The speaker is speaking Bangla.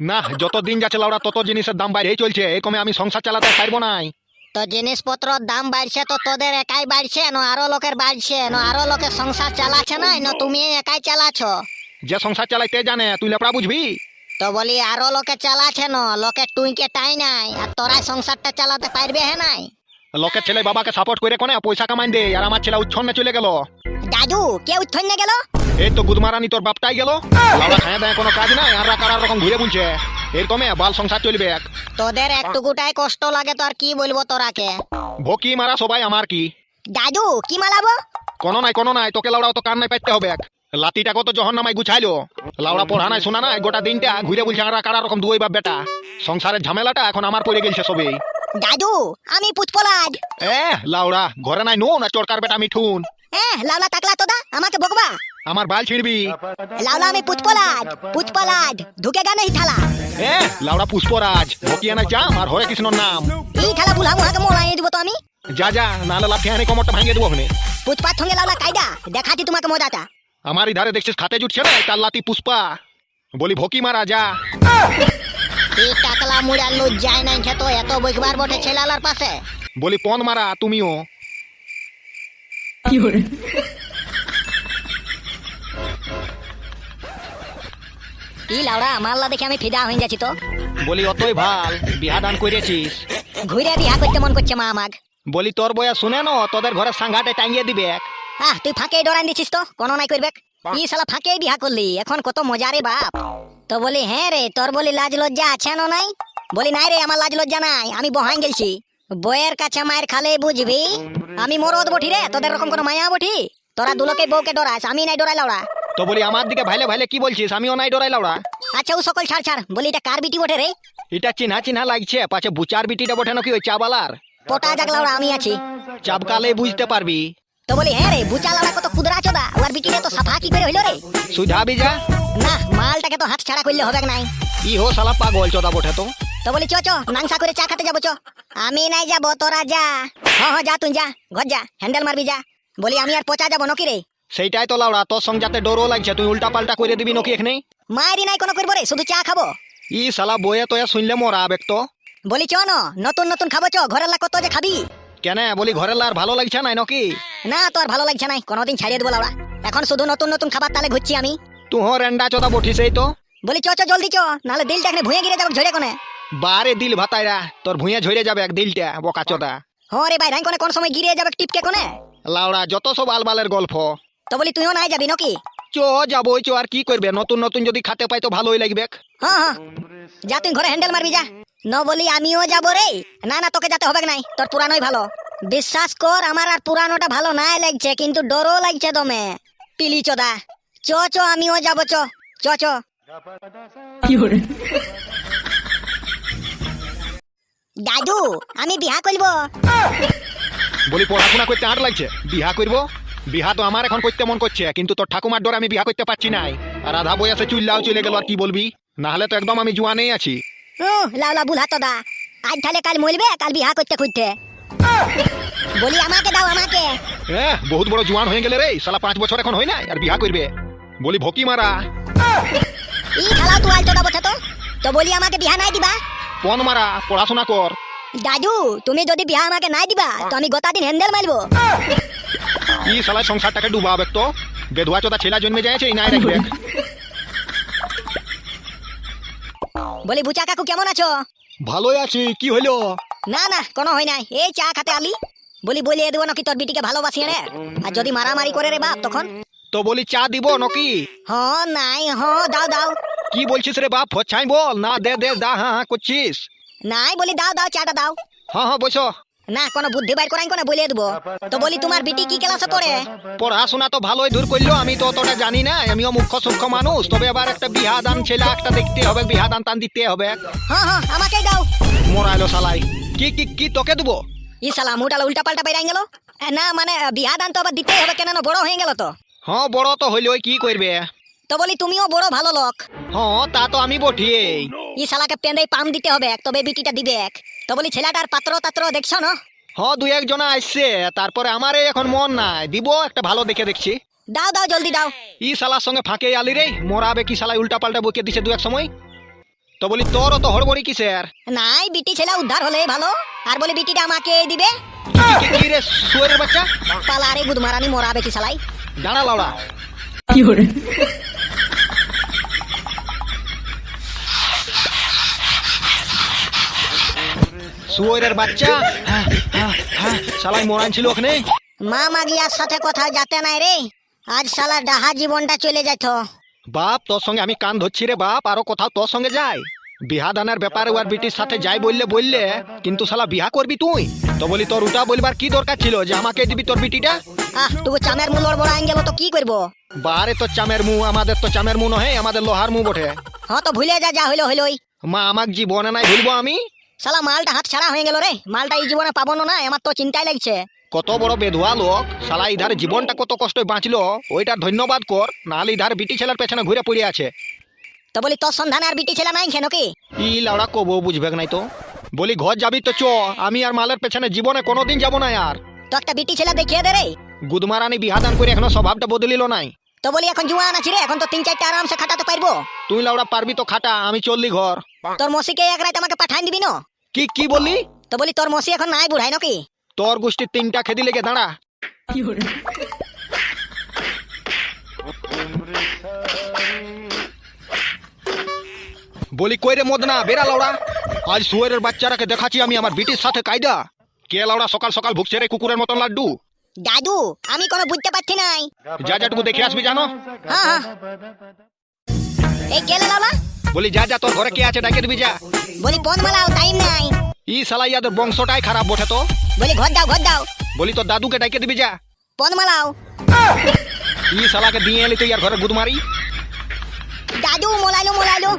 না যত দিন যাচ্ছে লাউড়া তত জিনিসের দাম বাইরেই চলছে। এই কমে আমি সংসার চালাতে পারব নাই। তো জিনিসপত্রর দাম বাড়ছে তো তোদের একাই বাড়ছে না আরও লোকের বাড়ছে না আরও লোকের সংসার চালাচ্ছে না না তুমি একাই চালাচ্ছ? যে সংসার চালাই চালাইতে জানে তুই লেপড়া বুঝবি? তো বলি আরও লোকে চালাচ্ছে না লোকের টুইকে টাই নাই আর তোরাই সংসারটা চালাতে পারবে হ্যাঁ নাই? লোকের ছেলে বাবাকে সাপোর্ট করে কোনে? পয়সা কামাই দে আর আমার ছেলে উচ্ছন্নে চলে গেল। দাদু কে উত্থন্য গেল? এই তো গুদমারানি তোর বাপটাই গেল? লাউড়া খায় দেয় কোনো কাজ নাই আর কার রকম ঘুরে বুলছে? এরকমে বাল সংসার চলবে এক। তোদের একটুকুটাই কষ্ট লাগে তো আর কি বলব তোরাকে? ভকি মারা সবাই আমার কি? দাদু কি মালাবো? কোনো নাই কোনো নাই তোকে লাউড়া তো কান নাই পাইতে হবে এক। লাতিটা কত জহর নামাই গুছাইলো? লাউড়া পড়া নাই শোনা নাই গোটা দিনটা ঘুরে বলছে আর কারা রকম দুই বাপ বেটা। সংসারের ঝামেলাটা এখন আমার পড়ে গেছে সবই। দাদু আমি পুচপলাদ এ লাউড়া ঘরে নাই নুন না চরকার বেটা মিঠুন। হ্যাঁ লাউলা তাকলা তোদা আমাকে বকবা। আমার বাল ছিড়বি। লাউলা আমি পুচপলাদ পুচপলাদ ঢুকে গানে এই থালা। এ লাউড়া পুষ্পরাজ ভকিয়া নাই চাম আর হরে কৃষ্ণর নাম। এই থালা বুলা মুহাকে মোলাই দিব তো আমি? যা যা নাহলে লাফিয়ে আনে কমরটা ভাঙিয়ে দেবো ওখানে। পুচপার সঙ্গে লাউলা কায়দা দেখাচ্ছি তোমাকে মজাটা। আমার ধারে দেখছিস খাতে জুটছে না তার লাতি পুষ্পা। বলি ভকি মারা যা। এই টাকলা মুড়া লুজ যায় নাই খেতো এত বইকবার বটে ছেলালার পাশে। বলি পন মারা তুমিও। কি লাউড়া মাল্লা দেখে আমি ফিদা হয়ে যাচ্ছি তো। বলি অতই ভালো বিহা দান করেছিস ঘুরে বিহা করতে মন করছে মা আমাক বলি তোর বয়া শুনে ন তোদের ঘরে সাংঘাটে টাঙ্গিয়ে দিবে আহ তুই ফাঁকে ডরান দিছিস তো কোনো নাই করবে ই শালা ফাঁকে বিহা করলি এখন কত মজা রে বাপ। তো বলি হ্যাঁ রে তোর বলি লাজ লজ্জা আছে না নাই? বলি নাই রে আমার লাজ লজ্জা নাই আমি বহাই গেছি বইয়ের কাছে মায়ের খালে বুঝবি আমি মরদ বঠি রে তোদের রকম কোনো মায়া বঠি তোরা দুলোকে বউকে ডরাস আমি নাই ডরাই লাউড়া তো বলি আমার দিকে ভাইলে ভাইলে কি বলছিস? আমিও নাই ডরাই লাউড়া আচ্ছা ও সকল ছাড় ছাড়। বলি এটা কার বিটি বটে রে? এটা চিহ্না চিহ্না লাগছে। পাছে বুচার বিটিটা বটে নাকি ওই চাবালার? পোটা যাক লাউড়া আমি আছি। চাপকালে বুঝতে পারবি। তো বলি হ্যাঁ রে বুচা লাউড়া কত কুদরা চোদা। ওর বিটি রে তো সাফা কি করে হইল রে? সুঝাবি যা না মালটাকে তো হাত ছাড়া করলে হবে নাই? ই হো শালা পাগল চোদা বটে তো? তো বলি চ চ নাংসা করে চা খেতে যাব চ। আমি নাই যাব তোরা যা। হ্যাঁ হ্যাঁ যা তুই যা ঘর যা হ্যান্ডেল মারবি যা। বলি আমি আর পচা যাব নকি রে? সেইটাই তো লাউড়া তোর সঙ্গে যাতে ডরও লাগছে তুই উল্টা পাল্টা করে দিবি নাকি এখানে? মায়েরই নাই কোনো করব রে শুধু চা খাব। ই শালা বয়ে তো শুনলে মরা আবেগ তো। বলি চ ন নতুন নতুন খাব চ ঘরের লা কত যে খাবি? কেন বলি ঘরের লার ভালো লাগছে নাই নাকি? না তো আর ভালো লাগছে নাই কোনোদিন ছাড়িয়ে দেবো লাউড়া এখন শুধু নতুন নতুন খাবার তালে ঘুরছি আমি। তুই রেন্ডা চোদা বঠিস এই তো। বলি চ চ জলদি চ নাহলে দিলটা এখানে ভুঁয়ে গিরে যাব ঝরে কোনে। বারে দিল ভাতাইরা তোর ভুঁয়ে ঝরে যাবে এক দিলটা বোকা চোদা। হ্যাঁ রে ভাই রাই কোনে কোন সময় গিরে যাবে টিপকে কোনে? লাউড়া যত সব আলবালের গল্প। তো বলি তুইও নাই যাবি নাকি? চ যাবই চ আর কি করবে? নতুন নতুন যদি খাতে পাই তো ভালোই লাগবে। হ্যাঁ হ্যাঁ। যা তুই ঘরে হ্যান্ডেল মারবি যা। ন বলি আমিও যাব রে। না না তোকে যেতে হবে নাই? তোর পুরানোই ভালো। বিশ্বাস কর আমার আর পুরানোটা ভালো নাই লাগছে কিন্তু ডরও লাগছে দমে। পিলি চোদা। চ চ আমিও যাব চ। চ চ। দাদু আমি বিহা করব বলি পড়াশোনা করতে আর লাগছে। বিহা করব বিহা তো আমার এখন করতে মন করছে কিন্তু তোর ঠাকুমার ডর আমি বিহা করতে পারছি নাই আর আধা বয়সে চুল্লাও চলে গেল আর কি বলবি? না হলে তো একদম আমি জুয়ানেই আছি। হুম লাউলা বুলহা তোদা। আজ তাহলে কাল মরবে কাল বিহা করতে খুঁজতে বলি আমাকে দাও আমাকে। হ্যাঁ বহুত বড় জুয়ান হয়ে গেলে রে সালা পাঁচ বছর এখন হয় নাই আর বিহা করবে। বলি ভকি মারা। ই খালাও তুই আল তোদা বসে তো। তো বলি আমাকে বিহা নাই দিবা? পন মারা পড়াশোনা কর। দাদু তুমি যদি বিহা আমাকে নাই দিবা তো আমি গোটা দিন হ্যান্ডেল মারবো। ই সালা সংসারটাকে ডুবাবে তো। বেধুয়া চোদা ছেলা জন্মে রাখবে বলি বুচা কাকু কেমন আছো? ভালোই আছি কি হইল? না না কোনো হয় নাই। এই চা খাতে আলি বলি বলিয়ে দেবো নাকি তোর বিটিকে ভালোবাসি রে আর যদি মারামারি করে রে বাপ তখন? তো বলি চা দিব নাকি? হ নাই হ দাও দাও। কি বলছিস রে বাপ ফচ্ছাই বল। না দে দে দা হ্যাঁ হ্যাঁ করছিস। নাই বলি দাও দাও চাটা দাও। হ্যাঁ হ্যাঁ বসো। না কোনো বুদ্ধি বাইর করাই কোনো বলিয়ে দেবো। তো বলি তোমার বিটি কি ক্লাসে পড়ে? পড়াশোনা তো ভালোই দূর করল আমি তো অতটা জানি না আমিও মুখ্য সূক্ষ্ম মানুষ। তবে আবার একটা বিহা দান ছেলে একটা দেখতে হবে বিহা দান টান দিতে হবে। হ্যাঁ হ্যাঁ আমাকেই দাও। মোরাইলো সালাই কি কি কি তোকে দেবো? ই সালা মুটালা উল্টা পাল্টা বাইরে গেল? না মানে বিহা দান তো আবার দিতেই হবে কেন না বড় হয়ে গেল তো। হ্যাঁ বড় তো হইল কি করবে? তো বলি তুমিও বড় ভালো লোক। হ্যাঁ তা তো আমি বঠিয়ে ই শালাকে পেন্দাই পাম দিতে হবে এক তবে বিটিটা দিবে এক। তো বলি ছেলেটার পাত্র তাত্র দেখছ না? হ্যাঁ দুই একজন আসছে তারপরে আমারে এখন মন নাই। দিব একটা ভালো দেখে দেখছি। দাও দাও জলদি দাও। ই শালার সঙ্গে ফাঁকে আলি রে মোরাবে কি শালা উল্টা পাল্টা বকে দিছে দু এক সময়? তো বলি তোর তো হড়বড়ি কিসের? নাই বিটি ছেলে উদ্ধার হলে ভালো। আর বলে বিটিটা আমাকে দিবে? কি কি রে শুয়ারের বাচ্চা? পালা রে গুদমারানি মরাবে কি শালাই দাঁড়া লাউড়া। শুয়ারের বাচ্চা। হ্যাঁ, হ্যাঁ, হ্যাঁ, শালাই মরান ছিল ওখানে। মা মাগিয়ার সাথে কথা যাতে নাই রে। আজ শালা ডাহা জীবনটা চলে যেত বাপ তোর সঙ্গে আমি কান ধরছি রে বাপ আরও কোথাও তোর সঙ্গে যাই। বিহা দানের ব্যাপারে ওর বিটির সাথে যাই বললে বললে কিন্তু শালা বিহা করবি তুই? তো বলি তোর ওটা বলবার কি দরকার ছিল যে আমাকে দিবি তোর বিটিটা? আহ তুই চামের মুলোর বড় আইন গেল তো কি করব? বারে তো চামের মু আমাদের তো চামের মুখ নহে আমাদের লোহার মু বটে। হ্যাঁ তো ভুলে যা যা হইল হইলোই মা আমাক জীবনে নাই ভুলবো আমি? শালা মালটা হাত ছাড়া হয়ে গেল রে। মালটা এই জীবনে পাবো না আমার তো চিন্তাই লাগছে। কত বড় বেধুয়া লোক শালা ইধারে জীবনটা কত কষ্ট বাঁচলো ওইটার ধন্যবাদ কর নাহলে ইধারে বিটি ছেলের পেছনে ঘুরে পড়ে আছে। তো বলি তোর সন্ধানে আর বিটি ছেলে নাই কেন কি? ই লাউড়া কবো বুঝবে নাই তো। বলি ঘর যাবি তো চ আমি আর মালের পেছনে জীবনে কোনোদিন যাব না আর। তো একটা বিটি ছেলে দেখিয়ে দে রে। গুদমারানি বিহাদান করে এখনও স্বভাবটা বদলিল নাই। তো বলি এখন জুয়ান আছি রে এখন তো তিন চারটা আরামসে খাটাতে পারব। তুই লাউড়া পারবি তো খাটা আমি চললি ঘর। তোর মসিকে এক রাত আমাকে পাঠাই দিবি না? কি কি বললি? তো বলি তোর মসি এখন নাই বুড়াই নাকি? তোর গোষ্ঠীর তিনটা খেদি লেগে দাঁড়া। বলি কই রে মদনা? বেরা লাউড়া। আজ সুয়েরের বাচ্চারাকে দেখাচ্ছি আমি আমার বিটির সাথে কায়দা। কে লাউড়া সকাল সকাল ভুগছে রে কুকুরের মতন লাড্ডু? দাদু আমি কোনো বুঝতে পারছি নাই। যা যাটুকু দেখে আসবি জানো। হ্যাঁ হ্যাঁ। এই গেলে বাবা? বলি যা যা তোর ঘরে কে আছে ডাকে দিবি যা। বলি ফোন মালাও টাইম নাই। ই সালাইয়াদের বংশটাই খারাপ বটে তো। বলি ঘর দাও ঘর দাও। বলি তোর দাদুকে ডাকে দিবি যা। ফোন মালাও ই সালাকে দিয়ে এলি তুই আর ঘরে গুদমারি দাদু মোলাইলো মোলাইলো।